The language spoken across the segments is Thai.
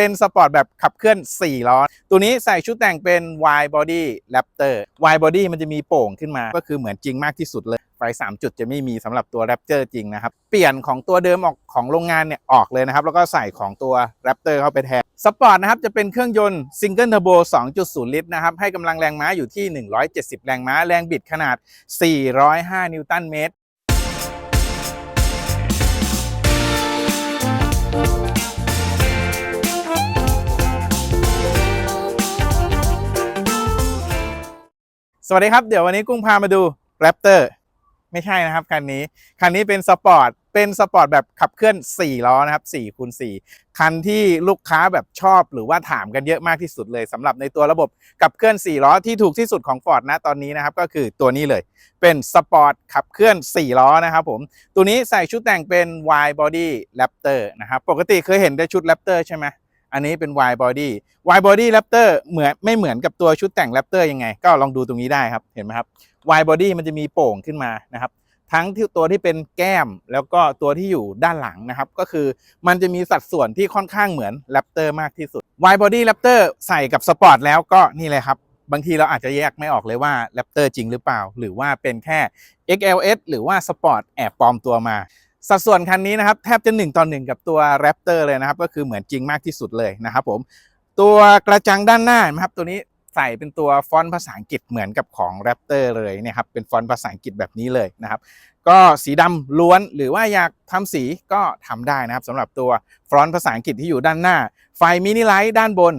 เป็นสปอร์ตแบบขับเคลื่อน 4 ล้อ ตัวนี้ใส่ชุดแต่งเป็น wide body Raptor wide body มันจะมีโป่งขึ้นมา ก็คือเหมือนจริงมากที่สุดเลย ไฟ 3 จุดจะไม่มีสำหรับตัว Raptor จริงนะครับ เปลี่ยนของตัวเดิมออกของโรงงานเนี่ยออกเลยนะครับ แล้วก็ใส่ของตัว Raptor เข้าไปแทนสปอร์ตนะครับจะเป็นเครื่องยนต์ Single Turbo 2.0 ลิตรนะครับให้กำลังแรงม้าอยู่ที่ 170 แรงม้า แรงบิดขนาด 405 นิวตันเมตร สวัสดีครับ เดี๋ยววันนี้กุ้งพามาดู Raptor ไม่ใช่นะครับคันนี้ คันนี้เป็นสปอร์ต เป็นสปอร์ตแบบขับเคลื่อน 4 ล้อนะครับ4คูณ4คันที่ลูกค้าแบบชอบหรือว่าถามกันเยอะมากที่สุดเลยสำหรับในตัวระบบขับเคลื่อน 4 ล้อที่ถูกที่สุดของ Ford นะตอนนี้นะครับ ก็คือตัวนี้เลย เป็นสปอร์ตขับเคลื่อน 4 ล้อนะครับผม ตัวนี้ใส่ชุดแต่งเป็น wide body Raptor นะครับ ปกติเคยเห็นแต่ชุด Raptor ใช่ไหม อันนี้เป็น wide body wide body Raptor เหมือนไม่เหมือนกับตัวชุดแต่ง Raptor ยังไง ก็ลองดูตรงนี้ได้ครับเห็นไหมครับ wide body มันจะมีโป่งขึ้นมานะครับทั้งที่ตัวที่เป็นแก้มแล้วก็ตัวที่อยู่ด้านหลังนะครับ ก็คือมันจะมีสัดส่วนที่ค่อนข้างเหมือน Raptor มากที่สุด wide body Raptor ใส่กับสปอร์ตแล้วก็นี่เลยครับ บางทีเราอาจจะแยกไม่ออกเลยว่า Raptor จริงหรือเปล่า หรือว่าเป็นแค่ XLS หรือว่าสปอร์ตแอบปลอมตัวมา สัดส่วนคันนี้นะครับแทบจะ1ต่อ1กับตัว Raptor เลยนะครับ ก็คือเหมือนจริงมากที่สุดเลยนะครับผมตัวกระจังด้านหน้านะครับตัวนี้ใส่เป็นตัวฟอนต์ภาษาอังกฤษเหมือนกับของ Raptor เลยนี่ยครับเป็นฟอนต์ภาษาอังกฤษแบบนี้เลยนะครับ ก็สีดำล้วนหรือว่าอยากทำสีก็ทำได้นะครับสำหรับตัวฟอนต์ภาษาอังกฤษที่อยู่ด้านหน้า ไฟมินิไลท์ด้านบน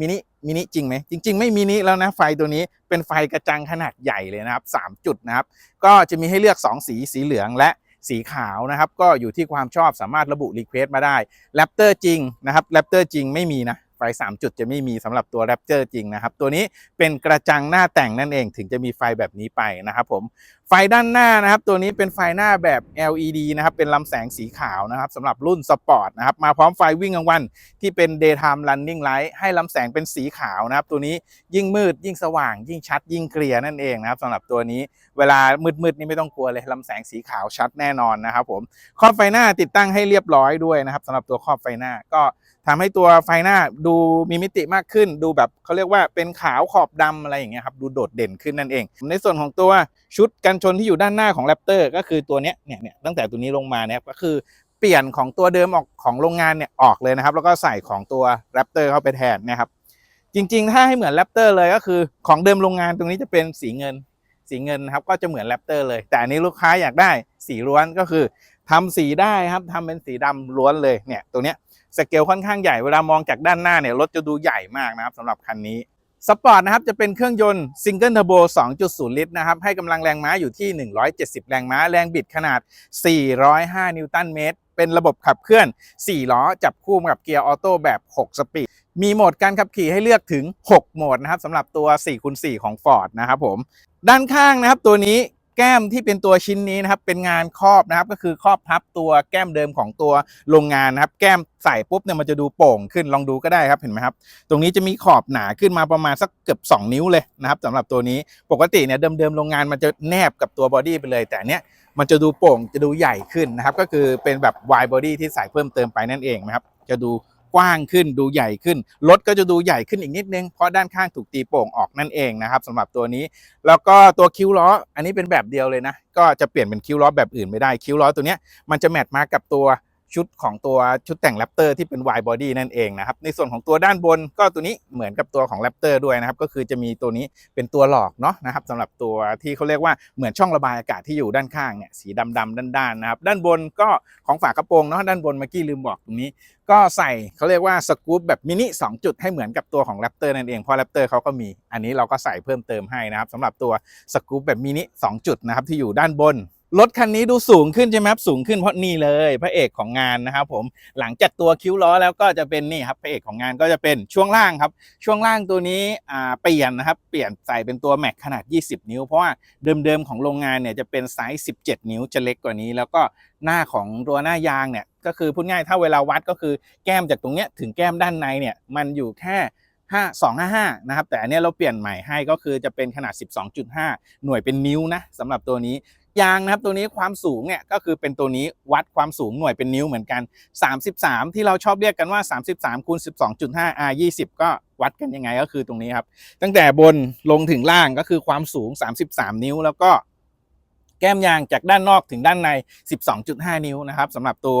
มินิมินิจริงไหมจริง ๆ ไม่มินิแล้วนะไฟตัวนี้เป็นไฟกระจังขนาดใหญ่เลยนะครับ 3 จุดนะครับ ก็จะมีให้เลือก 2 สีสีเหลืองและ สีขาวนะครับ ก็อยู่ที่ความชอบสามารถระบุรีเควสตมาได้แรปเตอร์จริงนะครับแรปเตอร์จริงไม่มีนะ ไฟ 3 จุดจะไม่มีสำหรับตัว Raptor จริงนะครับ ตัวนี้เป็นกระจังหน้าแต่งนั่นเองถึงจะมีไฟแบบนี้ไปนะครับผมไฟด้านหน้านะครับ ตัวนี้เป็นไฟหน้าแบบ LED นะครับ เป็นลำแสงสีขาวนะครับสำหรับรุ่นสปอร์ตนะครับ มาพร้อมไฟวิ่งกลางวัน ที่เป็น daytime running light ให้ลำแสงเป็นสีขาวนะครับ ตัวนี้ยิ่งมืดยิ่งสว่างยิ่งชัด ยิ่งเคลียร์นั่นเองนะครับสำหรับตัวนี้เวลามืดๆนี่ไม่ต้องกลัวเลยลำแสงสีขาวชัดแน่นอนนะครับผม ครอบไฟหน้าติดตั้งให้เรียบร้อยด้วยนะครับสำหรับตัวครอบไฟหน้าก็ ทำให้ตัวไฟหน้าดูมีมิติมากขึ้น ดูแบบเขาเรียกว่าเป็นขาวขอบดำอะไรอย่างเงี้ยครับดูโดดเด่นขึ้นนั่นเอง ในส่วนของตัวชุดกันชนที่อยู่ด้านหน้าของ Raptor ก็คือตัวเนี้ยเนี่ยเนี่ยตั้งแต่ตัวนี้ลงมาเนี่ยก็คือเปลี่ยนของตัวเดิมออกของโรงงานเนี่ยออกเลยนะครับ แล้วก็ใส่ของตัว Raptor เข้าไปแทนนะครับจริงๆ ถ้าให้เหมือน Raptor เลยก็คือของเดิมโรงงานตรงนี้จะเป็นสีเงินสีเงินนะครับก็จะเหมือน Raptor เลย แต่อันนี้ลูกค้าอยากได้สีล้วนก็คือทำสีได้ครับทำเป็นสีดำล้วนเลยเนี่ยตัวเนี้ย สเกลค่อนข้างใหญ่เวลามองจากด้านหน้าเนี่ยรถจะดูใหญ่มากนะครับสำหรับคันนี้สปอร์ตนะครับจะเป็นเครื่องยนต์ Single Turbo 2.0 ลิตรนะครับให้กำลังแรงม้าอยู่ที่ 170 แรงม้า แรงบิดขนาด 405 นิวตันเมตร เป็นระบบขับเคลื่อน 4 ล้อ จับคู่กับเกียร์ออโต้แบบ 6 สปีด มีโหมดการขับขี่ให้เลือกถึง 6 โหมดนะครับสำหรับตัว 4x4 ของ Ford นะครับผม ด้านข้างนะครับตัวนี้ แก้มที่เป็นตัวชิ้นนี้นะครับเป็นงานครอบนะครับก็คือครอบทับตัวแก้มเดิมของตัวโรงงานนะครับ แก้มใส่ปุ๊บเนี่ยมันจะดูโป่งขึ้นลองดูก็ได้ครับเห็นไหมครับ ตรงนี้จะมีขอบหนาขึ้นมาประมาณสักเกือบ2 นิ้วเลยนะครับสำหรับตัวนี้ปกติเนี่ยเดิมๆโรงงานมันจะแนบกับตัวบอดี้ไปเลย แต่เนี้ยมันจะดูโป่งจะดูใหญ่ขึ้นนะครับ ก็คือเป็นแบบ wide body ที่ใส่เพิ่มเติมไปนั่นเองนะครับจะดู กว้างขึ้นดูใหญ่ขึ้น รถก็จะดูใหญ่ขึ้นอีกนิดนึง เพราะด้านข้างถูกตีโป่งออกนั่นเองนะครับสำหรับตัวนี้ แล้วก็ตัวคิ้วล้อ อันนี้เป็นแบบเดียวเลยนะ ก็จะเปลี่ยนเป็นคิ้วล้อแบบอื่นไม่ได้คิ้วล้อตัวนี้มันจะแมทมากับตัว ชุดของตัวชุดแต่งแรปเตอร์ที่เป็น wide body นั่นเองนะครับ ในส่วนของตัวด้านบนก็ตัวนี้เหมือนกับตัวของแรปเตอร์ด้วยนะครับ ก็คือจะมีตัวนี้เป็นตัวหลอกเนาะนะครับสำหรับตัวที่เขาเรียกว่าเหมือนช่องระบายอากาศที่อยู่ด้านข้างเนี่ยสีดำๆด้านๆนะครับ ด้านบนก็ของฝากระโปรงเนาะด้านบนเมื่อกี้ลืมบอกตรงนี้ ก็ใส่เขาเรียกว่าสกู๊ปแบบมินิ2จุดให้เหมือนกับตัวของ Raptor นั่นเองเพราะ Raptor เขาก็มีอันนี้เราก็ใส่เพิ่มเติมให้นะครับสำหรับตัวสกู๊ปแบบมินิ2จุดนะครับที่อยู่ด้านบน รถคันนี้ดูสูงขึ้นใช่ไหมครับสูงขึ้นเพราะนี่เลยพระเอกของงานนะครับผมหลังจากตัวคิ้วล้อแล้วก็จะเป็นนี่ครับพระเอกของงานก็จะเป็นช่วงล่างครับ ช่วงล่างตัวนี้อ่าเปลี่ยนนะครับเปลี่ยนใส่เป็นตัวแม็กขนาด 20 นิ้ว เพราะว่าเดิมๆของโรงงานเนี่ยจะเป็นไซส์ 17 นิ้วจะเล็กกว่านี้ แล้วก็หน้าของตัวหน้ายางเนี่ยก็คือพูดง่ายถ้าเวลาวัดก็คือแก้มจากตรงเนี้ยถึงแก้มด้านในเนี่ยมันอยู่แค่5 255 นะครับ แต่อันนี้เราเปลี่ยนใหม่ให้ก็คือจะเป็นขนาด 12.5 หน่วยเป็นนิ้วนะสำหรับตัวนี้ ยางนะครับตัวนี้ความสูงเนี่ยก็คือเป็นตัวนี้วัดความสูงหน่วยเป็นนิ้วเหมือนกัน 33 ที่เราชอบเรียกกันว่า 33คูณ12.5 R 20 ก็วัดกันยังไงก็คือตรงนี้ครับ ตั้งแต่บนลงถึงล่างก็คือความสูง 33 นิ้วแล้วก็แก้มยางจากด้านนอกถึงด้านใน 12.5 นิ้วนะครับสำหรับตัว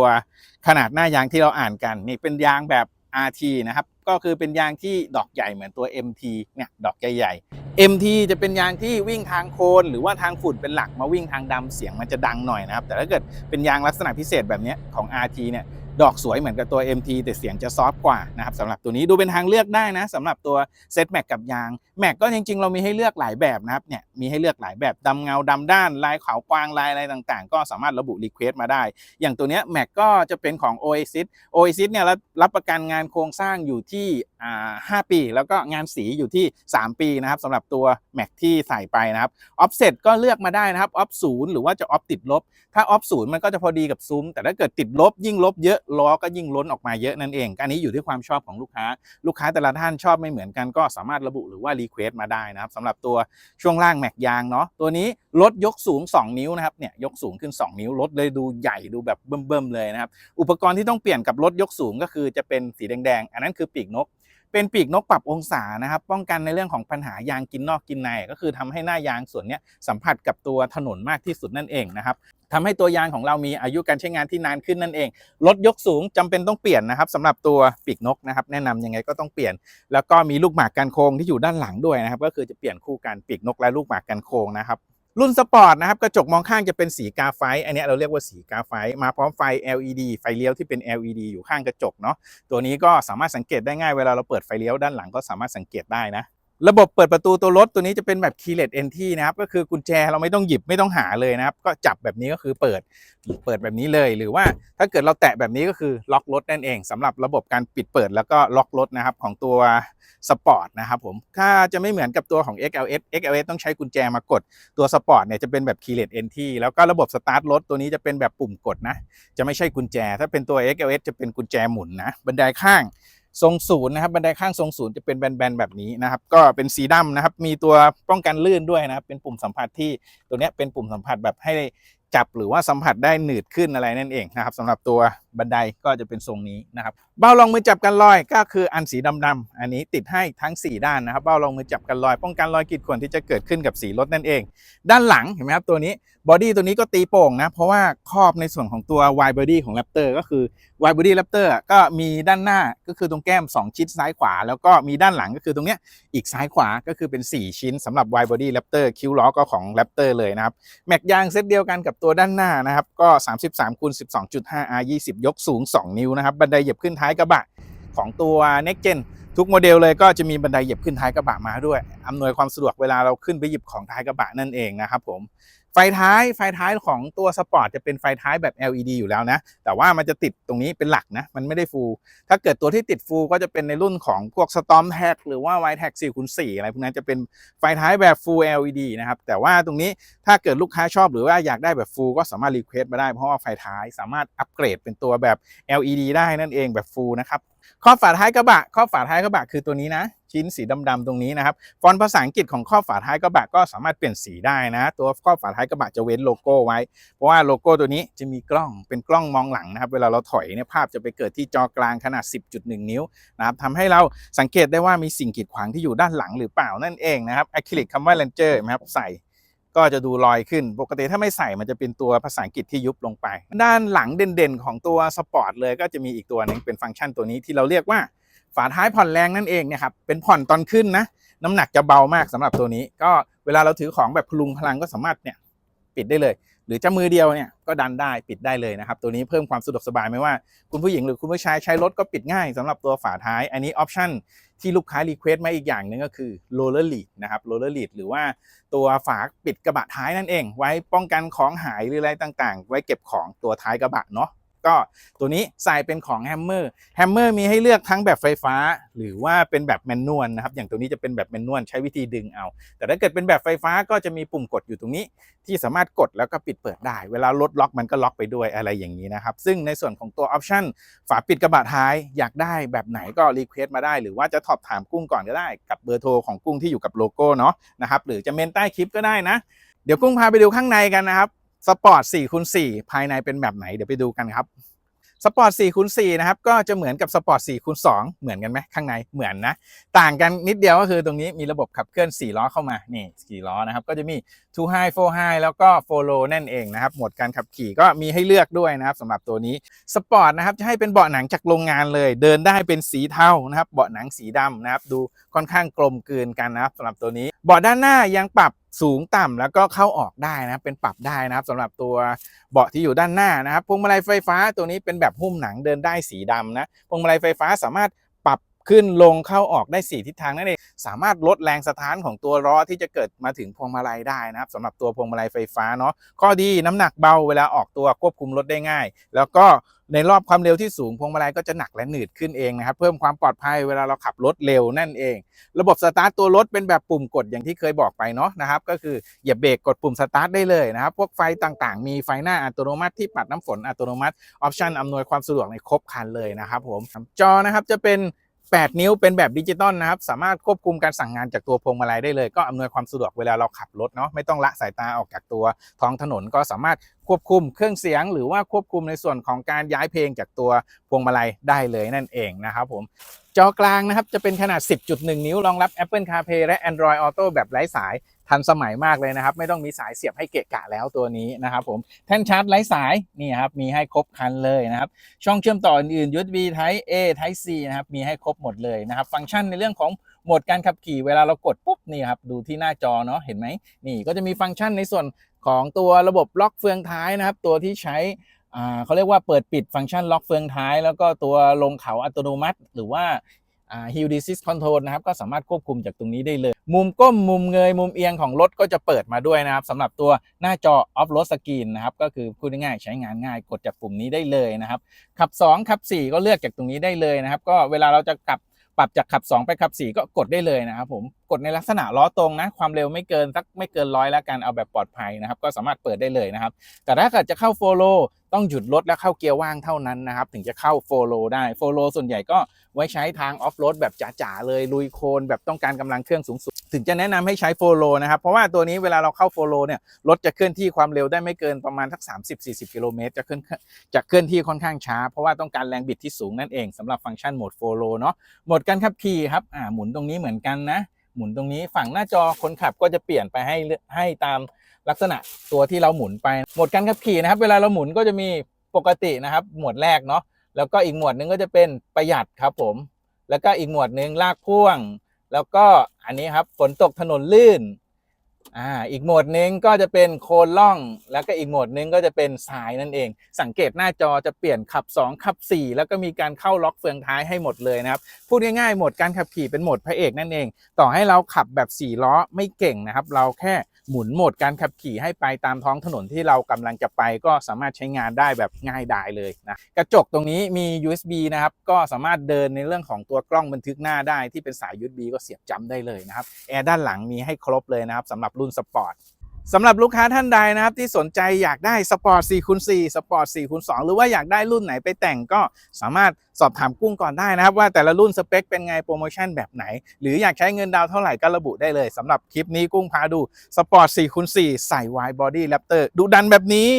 ขนาดหน้ายางที่เราอ่านกัน นี่เป็นยางแบบ RT นะครับ ก็คือเป็นยางที่ดอกใหญ่เหมือนตัว MT เนี่ยดอกใหญ่ๆ MT จะเป็นยางที่วิ่งทางโคนหรือว่าทางฝุ่นเป็นหลักมาวิ่งทางดำเสียงมันจะดังหน่อยนะครับแต่ถ้าเกิดเป็นยางลักษณะพิเศษแบบนี้ของ RT เนี่ย ดอกสวยเหมือนกับตัว MT แต่เสียงจะซอฟต์กว่านะครับสำหรับตัวนี้ดูเป็นทางเลือกได้นะสำหรับตัวเซตแม็กกับยางแม็กก็จริง ๆ เรามีให้เลือกหลายแบบนะครับเนี่ยมีให้เลือกหลายแบบดำเงาดำด้านลายขาวกวางลายอะไรต่างๆ ก็สามารถระบุรีเควสมาได้ อย่างตัวเนี้ยแม็กก็จะเป็นของ Oasis Oasis เนี่ยรับประกันงานโครงสร้างอยู่ที่ อ่าปี แล้วก็งานสีอยู่ที่ 3 ปีนะครับสำหรับตัวแม็กที่ใส่ไปนะครับออฟเซ็ตก็เลือกมาได้นะครับออฟศูนย์หรือว่าจะออฟติดลบ ถ้าออฟศูนย์มันก็จะพอดีกับซุ้ม แต่ถ้าเกิดติดลบยิ่งลบเยอะล้อก็ยิ่งล้นออกมาเยอะนั่นเอง อันนี้อยู่ที่ความชอบของลูกค้า ลูกค้าแต่ละท่านชอบไม่เหมือนกันก็สามารถระบุหรือว่ารีเควสมาได้นะครับสำหรับตัวช่วงล่างแม็กยางเนาะตัวนี้ลดยกสูง 2 นิ้วนะครับเนี่ยยกสูงขึ้น 2 นิ้วลดเลยดูใหญ่ดูแบบเบิ่มๆเลยนะครับอุปกรณ์ที่ต้องเปลี่ยนกับรถยกสูงก็คือจะเป็นสีแดงๆอันนั้นคือปีกนก เป็นปีกนกปรับองศานะครับป้องกันในเรื่องของปัญหายางกินนอกกินใน ก็คือทำให้หน้ายางส่วนนี้สัมผัสกับตัวถนนมากที่สุดนั่นเองนะครับทำให้ตัวยางของเรามีอายุการใช้งานที่นานขึ้นนั่นเองรถยกสูงจำเป็นต้องเปลี่ยนนะครับสำหรับตัวปีกนกนะครับ แนะนำยังไงก็ต้องเปลี่ยน แล้วก็มีลูกหมากกันโค้งที่อยู่ด้านหลังด้วยนะครับ ก็คือจะเปลี่ยนคู่กันปีกนกและลูกหมากกันโค้งนะครับ รุ่นสปอร์ตนะครับกระจกมองข้างจะเป็นสีกาไฟ อันนี้เราเรียกว่าสีกาไฟ มาพร้อมไฟ LED ไฟเลี้ยวที่เป็น LED อยู่ข้างกระจกเนาะตัวนี้ก็สามารถสังเกตได้ง่ายเวลาเราเปิดไฟเลี้ยวด้านหลังก็สามารถสังเกตได้นะ ระบบเปิดประตูตัวรถตัวนี้จะเป็นแบบ keyless entry นะครับ ก็คือกุญแจเราไม่ต้องหยิบไม่ต้องหาเลยนะครับ ก็จับแบบนี้ก็คือเปิดเปิดแบบนี้เลย หรือว่าถ้าเกิดเราแตะแบบนี้ก็คือล็อกรถนั่นเองสำหรับระบบการปิดเปิดแล้วก็ล็อกรถนะครับของตัวสปอร์ตนะครับผมถ้าจะไม่เหมือนกับตัวของ XLS XLS ต้องใช้กุญแจมากดตัวสปอร์ตเนี่ยจะเป็นแบบ keyless entry แล้วก็ระบบสตาร์ทรถตัวนี้จะเป็นแบบปุ่มกดนะ จะไม่ใช่กุญแจ ถ้าเป็นตัว XLS จะเป็นกุญแจหมุนนะบันไดข้าง ทรงศูนย์นะครับบันไดข้างทรงศูนย์จะเป็นแบนๆแบบนี้นะครับ ก็เป็นสีดำนะครับ มีตัวป้องกันลื่นด้วยนะครับ เป็นปุ่มสัมผัสที่ตัวนี้เป็นปุ่มสัมผัสแบบให้จับหรือว่าสัมผัสได้หนืดขึ้นอะไรนั่นเองนะครับสำหรับตัวบันไดก็จะเป็นทรงนี้นะครับ เบ้ารองมือจับกันรอยก็คืออันสีดำๆอันนี้ติดให้ทั้ง 4 ด้านนะครับ เบ้ารองมือจับกันรอย ป้องกันรอยขีดข่วนที่จะเกิดขึ้นกับสีรถนั่นเอง ด้านหลังเห็นไหมครับตัวนี้บอดี้ตัวนี้ก็ตีโป่งนะเพราะว่าครอบในส่วนของตัว wide body ของ Raptor ก็คือ wide body Raptor อะก็มีด้านหน้าก็คือตรงแก้ม 2 ชิดซ้ายขวา แล้วก็มีด้านหลังก็คือตรงเนี้ยอีกซ้ายขวาก็คือเป็น 4 ชิ้นสำหรับ wide body Raptor คิ้วล้อก็ของ Raptor เลยนะครับแม็กยางเซตเดียวกันกับตัวด้านหน้านะครับก็ 33คูณ12.5 R 20ยกสูง 2 นิ้วนะครับ บันไดเหยียบขึ้นท้ายกระบะของตัว Next Gen ทุกโมเดลเลยก็จะมีบันไดเหยียบขึ้นท้ายกระบะมาด้วยอำนวยความสะดวกเวลาเราขึ้นไปหยิบของท้ายกระบะนั่นเองนะครับผม ไฟท้ายไฟท้ายของตัวสปอร์ตจะเป็นไฟท้ายแบบ LED อยู่แล้วนะ แต่ว่ามันจะติดตรงนี้เป็นหลักนะ มันไม่ได้ฟูลถ้าเกิดตัวที่ติดฟูลก็จะเป็นในรุ่นของพวก Storm Tag หรือว่า w i t e a g 4คูณ4อะไรพวกนั้นจะเป็นไฟท้ายแบบ Full LED นะครับ แต่ว่าตรงนี้ถ้าเกิดลูกค้าชอบหรือว่าอยากได้แบบ Full ก็สามารถรีเควสมาได้เพราะว่าไฟท้ายสามารถอัปเกรดเป็นตัวแบบ LED ได้นั่นเองแบบ Full นะครับครอฝาท้ายกระบะครอฝาท้ายกระบะคือตัวนี้นะ ชิ้นสีดำๆตรงนี้นะครับ ฟอนต์ภาษาอังกฤษของครอฝาท้ายกระบะก็สามารถเปลี่ยนสีได้นะ ตัวครอฝาท้ายกระบะจะเว้นโลโก้ไว้ เพราะว่าโลโก้ตัวนี้จะมีกล้องเป็นกล้องมองหลังนะครับ เวลาเราถอยเนี่ยภาพจะไปเกิดที่จอกลางขนาด 10.1 นิ้วนะครับทำให้เราสังเกตได้ว่ามีสิ่งกีดขวางที่อยู่ด้านหลังหรือเปล่านั่นเองนะครับอะคริลิกคำว่า Ranger นะครับใส่ก็จะดูลอยขึ้น ปกติถ้าไม่ใส่มันจะเป็นตัวภาษาอังกฤษที่ยุบลงไป ด้านหลังเด่นๆ ของตัวสปอร์ตเลยก็จะมีอีกตัวหนึงเป็นฟังก์ชันตัวนี้ที่เราเรียกว่า ฝาท้ายผ่อนแรงนั่นเองเนี่ยครับเป็นผ่อนตอนขึ้นนะ น้ำหนักจะเบามากสำหรับตัวนี้ ก็เวลาเราถือของแบบพลุงพลังก็สามารถเนี่ยปิดได้เลย หรือจะมือเดียวเนี่ยก็ดันได้ปิดได้เลยนะครับ ตัวนี้เพิ่มความสะดวกสบายไม่ว่า คุณผู้หญิงหรือคุณผู้ชายใช้รถก็ปิดง่ายสำหรับตัวฝาท้าย อันนี้ออปชั่นที่ลูกค้ารีเควสต์มาอีกอย่างหนึ่งก็คือ roller lid นะครับ roller lid หรือว่าตัวฝาปิดกระบะท้ายนั่นเอง ไว้ป้องกันของหายหรืออะไรต่างๆ ไว้เก็บของตัวท้ายกระบะเนาะ ก็ตัวนี้ใส่เป็นของแฮมเมอร์แฮมเมอร์มีให้เลือกทั้งแบบไฟฟ้า หรือว่าเป็นแบบแมนนวลนะครับ อย่างตัวนี้จะเป็นแบบแมนนวลใช้วิธีดึงเอา แต่ถ้าเกิดเป็นแบบไฟฟ้าก็จะมีปุ่มกดอยู่ตรงนี้ ที่สามารถกดแล้วก็ปิดเปิดได้ เวลารถล็อกมันก็ล็อกไปด้วยอะไรอย่างนี้นะครับ ซึ่งในส่วนของตัวออปชันฝาปิดกระบะท้ายอยากได้แบบไหนก็รีเควสต์มาได้ หรือว่าจะสอบถามกุ้งก่อนก็ได้ กับเบอร์โทรของกุ้งที่อยู่กับโลโก้เนาะนะครับหรือจะเมนใต้คลิปก็ได้นะ เดี๋ยวกุ้งพาไปดูข้างในกันนะครับ สปอร์ต4คูณ4ภายในเป็นแบบไหนเดี๋ยวไปดูกันครับสปอร์ต4คูณ4นะครับก็จะเหมือนกับสปอร์ต4คูณ2เหมือนกันไหมข้างในเหมือนนะ ต่างกันนิดเดียวก็คือตรงนี้มีระบบขับเคลื่อน 4 ล้อเข้ามา นี่4ล้อนะครับ ก็จะมี two high four high แล้วก็ four low นั่นเองนะครับโหมดการขับขี่ก็มีให้เลือกด้วยนะครับสำหรับตัวนี้สปอร์ตนะครับจะให้เป็นเบาะหนังจากโรงงานเลย เดินได้เป็นสีเทานะครับเบาะหนังสีดำนะครับดูค่อนข้างกลมกลืนกันนะครับสำหรับตัวนี้เบาะด้านหน้ายังปรับสูงต่ำแล้วก็เข้าออกได้นะเป็นปรับได้นะครับสำหรับตัวเบาะที่อยู่ด้านหน้านะครับพวงมาลัยไฟฟ้าตัวนี้เป็นแบบหุ้มหนังเดินได้สีดำนะพวงมาลัยไฟฟ้าสามารถ ขึ้นลงเข้าออกได้ 4 ทิศทางนั่นเองสามารถลดแรงสะท้านของตัวล้อที่จะเกิดมาถึงพวงมาลัยได้นะครับสำหรับตัวพวงมาลัยไฟฟ้าเนาะข้อดีน้ำหนักเบาเวลาออกตัวควบคุมรถได้ง่าย แล้วก็ในรอบความเร็วที่สูงพวงมาลัยก็จะหนักและหนืดขึ้นเองนะครับเพิ่มความปลอดภัยเวลาเราขับรถเร็วนั่นเอง ระบบสตาร์ทตัวรถเป็นแบบปุ่มกดอย่างที่เคยบอกไปเนาะนะครับก็คือเหยียบเบรกกดปุ่มสตาร์ทได้เลยนะครับพวกไฟต่างๆ มีไฟหน้าอัตโนมัติที่ปัดน้ำฝนอัตโนมัติออปชันอำนวยความสะดวกในครบคันเลยนะครับผมจอนะครับจะเป็น 8 นิ้วเป็นแบบดิจิตอลนะครับ สามารถควบคุมการสั่งงานจากตัวพวงมาลัยได้เลย ก็อำนวยความสะดวกเวลาเราขับรถเนาะไม่ต้องละสายตาออกจากตัวท้องถนนก็สามารถ ควบคุมเครื่องเสียงหรือว่าควบคุมในส่วนของการย้ายเพลงจากตัวพวงมาลัยได้เลยนั่นเองนะครับผมจอกลางนะครับจะเป็นขนาด 10.1 นิ้วรองรับ Apple CarPlay และ Android Auto แบบไร้สายทันสมัยมากเลยนะครับ ไม่ต้องมีสายเสียบให้เกะกะแล้วตัวนี้นะครับผมแท่นชาร์จไร้สายนี่ครับมีให้ครบคันเลยนะครับ ช่องเชื่อมต่ออื่นๆ USB Type A Type C นะครับมีให้ครบหมดเลยนะครับ ฟังก์ชันในเรื่องของ หมดการขับขี่เวลาเรากดปุ๊บนี่ครับดูที่หน้าจอเนาะเห็นไหมนี่ก็จะมีฟังก์ชันในส่วนของตัวระบบล็อกเฟืองท้ายนะครับ ตัวที่ใช้อ่าเขาเรียกว่าเปิดปิดฟังก์ชันล็อกเฟืองท้าย แล้วก็ตัวลงเขาอัตโนมัติ หรือว่าอ่า Hill Desist Control นะครับก็สามารถควบคุมจากตรงนี้ได้เลย มุมก้มมุมเงย มุมเอียงของรถก็จะเปิดมาด้วยนะครับสำหรับตัวหน้าจอ Off Road Screen นะครับก็คือพูดง่ายๆใช้งานง่ายกดจากปุ่มนี้ได้เลยนะครับขับ 2 ขับ 4 ก็เลือกจากตรงนี้ได้เลยนะครับ ก็เวลาเราจะกลับ ปรับจากขับ 2 ไปขับ 4 ก็กดได้เลยนะครับผม กดในลักษณะล้อตรงนะความเร็วไม่เกินสักไม่เกินร้อยแล้วกันเอาแบบปลอดภัยนะครับ ก็สามารถเปิดได้เลยนะครับ แต่ถ้าเกิดจะเข้าโฟโลต้องหยุดรถแล้วเข้าเกียร์ว่างเท่านั้นนะครับ ถึงจะเข้าโฟโลได้โฟโลส่วนใหญ่ก็ไว้ใช้ทางออฟโรดแบบจ๋าๆเลยลุยโคลนแบบต้องการกำลังเครื่องสูงสุดถึงจะแนะนำให้ใช้โฟโลนะครับเพราะว่าตัวนี้เวลาเราเข้าโฟโลเนี่ยรถจะเคลื่อนที่ความเร็วได้ไม่เกินประมาณสัก 30-40 กิโลเมตรจะเคลื่อนจะเคลื่อนที่ค่อนข้างช้า เพราะว่าต้องการแรงบิดที่สูงนั่นเองสำหรับฟังก์ชันโหมดโฟโลเนาะโหมดการขับขี่ครับอ่าหมุนตรงนี้เหมือนกันนะ มุนตรงนี้ฝั่งหน้าจอคนขับก็จะเปลี่ยนไปให้ให้ตามลักษณะตัวที่เราหมุนไปโหมดการขับขี่นะครับ เวลาเราหมุนก็จะมีปกตินะครับ หมวดแรกเนาะแล้วก็อีกหมวดหนึงก็จะเป็นประหยัดครับผม แล้วก็อีกหมวดหนึ่งลากพ่วง แล้วก็อันนี้ครับฝนตกถนนลื่น อ่าอีกโหมดหนึงก็จะเป็นโคลนล่อง แล้วก็อีกโหมดหนึงก็จะเป็นสายนั่นเอง สังเกตหน้าจอจะเปลี่ยนขับ 2 ขับ 4 แล้วก็มีการเข้าล็อกเฟืองท้ายให้หมดเลยนะครับพูดง่ายๆโหมดการขับขี่เป็นโหมดพระเอกนั่นเอง ต่อให้เราขับแบบ 4 ล้อไม่เก่งนะครับ เราแค่ หมุนโหมดการขับขี่ให้ไปตามท้องถนนที่เรากำลังจะไป ก็สามารถใช้งานได้แบบง่ายดายเลยนะกระจกตรงนี้มี USB นะครับก็สามารถเดินในเรื่องของตัวกล้องบันทึกหน้าได้ที่เป็นสาย USB ก็เสียบจำได้เลยนะครับแอร์ด้านหลังมีให้ครบเลยนะครับสำหรับรุ่นสปอร์ต สำหรับลูกค้าท่านใดนะครับที่สนใจอยากได้สปอร์ต4คูณ4สปอร์ต4คูณ2หรือว่าอยากได้รุ่นไหนไปแต่งก็สามารถสอบถามกุ้งก่อนได้นะครับ ว่าแต่ละรุ่นสเปคเป็นไงโปรโมชั่นแบบไหน หรืออยากใช้เงินดาวเท่าไหร่ก็ระบุได้เลยสำหรับคลิปนี้กุ้งพาดูสปอร์ต4คูณ4ใส่ Wide Body Raptor ดุดันแบบนี้